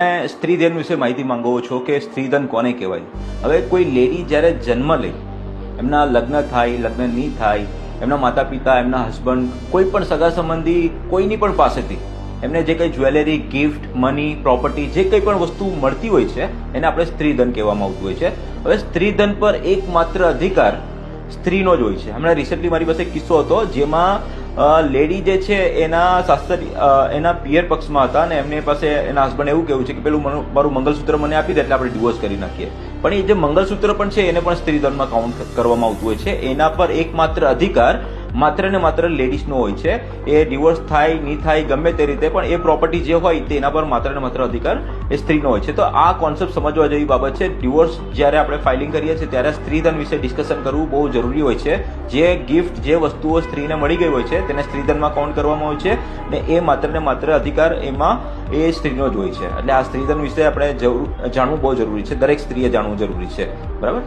સ્ત્રીધન વિશે માહિતી માંગો છો કે સ્ત્રીધન કોને કહેવાય? હવે કોઈ લેડી જ્યારે જન્મ લે, એમના લગ્ન થાય, લગ્ન નહીં થાય, એમના માતા પિતા એમના હસબન્ડ કોઈ પણ સગા સંબંધી કોઈની પણ પાસેથી એમને જે કંઈ જ્વેલરી ગિફ્ટ મની પ્રોપર્ટી જે કંઈ પણ વસ્તુ મળતી હોય છે, એને આપણે સ્ત્રીધન કહેવામાં આવતું હોય છે. હવે સ્ત્રીધન પર એકમાત્ર અધિકાર સ્ત્રીનો જ હોય છે. હમણાં રિસેન્ટલી મારી પાસે કિસ્સો હતો જેમાં લેડી જે છે, એના સાસરી એના પિયર પક્ષમાં હતા અને એમની પાસે એના હસબન્ડ એવું કેવું છે કે પેલું મારું મંગલસૂત્ર મને આપી દે એટલે આપણે ડિવોર્સ કરી નાખીએ. પણ એ જે મંગલસૂત્ર પણ છે, એને પણ સ્ત્રી ધર્મમાં કાઉન્ટ કરવામાં આવતું હોય છે. એના પર એકમાત્ર અધિકાર માત્ર ને માત્ર લેડીઝનો હોય છે. એ ડિવોર્સ થાય નહીં થાય, ગમે તે રીતે, પણ એ પ્રોપર્ટી જે હોય, તેના પર માત્ર ને માત્ર અધિકાર એ સ્ત્રીનો હોય છે. તો આ કોન્સેપ્ટ સમજવા જેવી બાબત છે. ડિવોર્સ જ્યારે આપણે ફાઇલિંગ કરીએ છીએ, ત્યારે સ્ત્રીધન વિશે ડિસ્કશન કરવું બહુ જરૂરી હોય છે. જે ગિફ્ટ જે વસ્તુઓ સ્ત્રીને મળી ગઈ હોય છે, તેને સ્ત્રીધનમાં કાઉન્ટ કરવામાં હોય છે ને એ માત્ર ને માત્ર અધિકાર એમાં એ સ્ત્રીનો જ હોય છે. એટલે આ સ્ત્રીધન વિશે આપણે જાણવું બહુ જરૂરી છે. દરેક સ્ત્રીએ જાણવું જરૂરી છે. બરાબર?